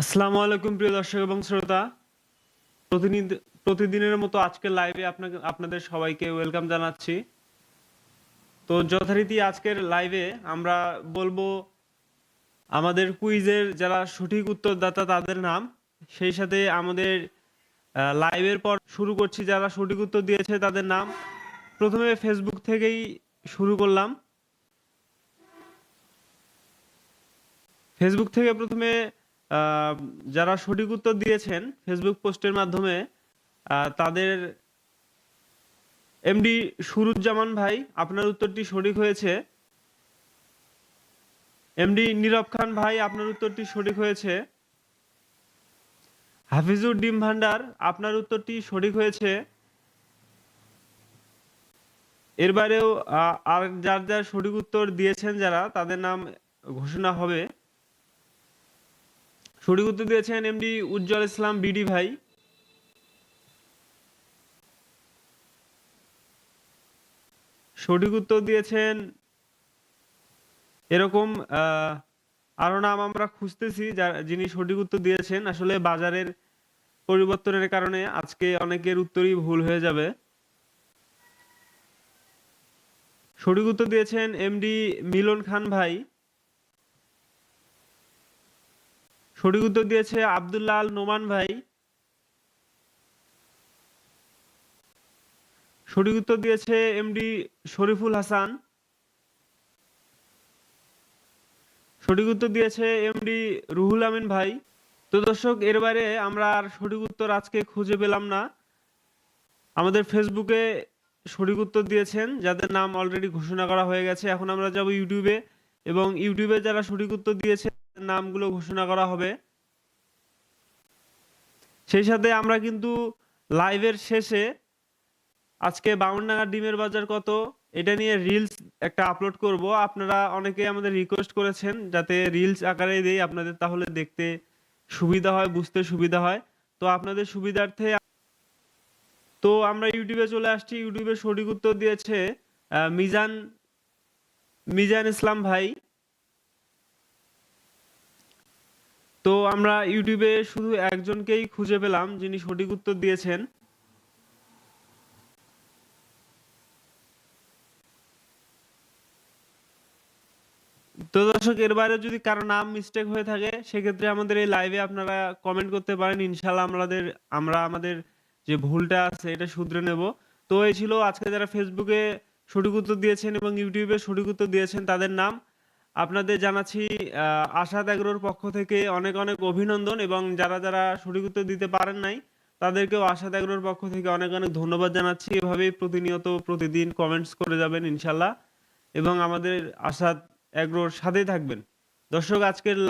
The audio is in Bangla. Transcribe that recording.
আসসালামু আলাইকুম প্রিয় দর্শক এবং শ্রোতা। প্রতিদিন, প্রতিদিনের মতো আজকের লাইভে আপনাকে, আপনাদের সবাইকে ওয়েলকাম জানাচ্ছি। তো যথারীতি আজকের লাইভে আমরা বলব, আমাদের কুইজের যারা সঠিক উত্তরদাতা তাদের নাম। সেই সাথে আমাদের লাইভের পর শুরু করছি যারা সঠিক উত্তর দিয়েছে তাদের নাম। প্রথমে ফেসবুক থেকেই শুরু করলাম। ফেসবুক থেকে প্রথমে যারা সঠিক উত্তর দিয়েছেন ফেসবুক পোস্টের মাধ্যমে তাদের এমডি সুরুজ্জামান ভাই, আপনার উত্তরটি সঠিক হয়েছে। এমডি নীরব খান ভাই, আপনার উত্তরটি সঠিক হয়েছে। হাফিজুর ডিম ভান্ডার, আপনার উত্তরটি সঠিক হয়েছে। এর বাইরেও আর যার যার সঠিক উত্তর দিয়েছেন যারা, তাদের নাম ঘোষণা হবে। সঠিক উত্তর দিয়েছেন এমডি উজ্জ্বল ইসলাম, বিডি ভাই। সঠিক উত্তর দিয়েছেন এরকম আরও নাম আমরা খুঁজতেছি যিনি সঠিক উত্তর দিয়েছেন। আসলে বাজারের পরিবর্তনের কারণে আজকে অনেকের উত্তরই ভুল হয়ে যাবে। সঠিক উত্তর দিয়েছেন এমডি মিলন খান ভাই। সঠিক উত্তর দিয়েছে আব্দুল্লাহ আল নোমান ভাই। সঠিক উত্তর দিয়েছে এমডি শরীফুল হাসান। সঠিক উত্তর দিয়েছে এমডি রুহুল আমিন ভাই। তো দর্শক এর বাইরে আমরা আর সঠিক উত্তর আজকে খুঁজে পেলাম না। আমাদের ফেসবুকে সঠিক উত্তর দিয়েছেন, যাদের নাম অলরেডি ঘোষণা করা হয়ে গেছে। এখন আমরা যাব ইউটিউবে এবং ইউটিউবে যারা সঠিক উত্তর দিয়েছে নামগুলো ঘোষণা করা হবে। সেই সাথে আমরা কিন্তু লাইভের শেষে আজকে বামনডাঙ্গা ডিমের বাজার কত, এটা নিয়ে রিলস একটা আপলোড করব। আপনারা অনেকে আমাদের রিকোয়েস্ট করেছেন যাতে রিলস আকারে দেই, আপনাদের তাহলে দেখতে সুবিধা হয়, বুঝতে সুবিধা হয়। তো আপনাদের সুবিধার্থে তো আমরা ইউটিউবে চলে আসছি। ইউটিউবে সঠিক উত্তর দিয়েছে মিজান মিজান ইসলাম ভাই। তো আমরা ইউটিউবে শুধু একজনকেই খুঁজে পেলাম, যিনি সঠিক উত্তর দিয়েছেন। তো দর্শক, এর বাইরে যদি কারও নাম মিস্টেক হয়ে থাকে, সেক্ষেত্রে আমাদের এই লাইভে আপনারা কমেন্ট করতে পারেন। ইনশাল্লাহ আমাদের, আমরা আমাদের যে ভুলটা আছে, এটা শুধরে নেব। তো এই ছিল আজকে যারা ফেসবুকে সঠিক উত্তর দিয়েছেন এবং ইউটিউবে সঠিক উত্তর দিয়েছেন, তাদের নাম। আপনাদের জানাচ্ছি আহ, আশাদ পক্ষ থেকে অনেক অনেক অভিনন্দন এবং যারা যারা সঠিক উত্তর দিতে পারেন নাই তাদেরকেও আশাদ অ্যাগ্রোর পক্ষ থেকে অনেক অনেক ধন্যবাদ জানাচ্ছি। এভাবেই প্রতিনিয়ত প্রতিদিন কমেন্টস করে যাবেন ইনশাল্লাহ। এবং আমাদের আশাদ এগ্রোর সাথেই থাকবেন। দর্শক আজকের লাইভ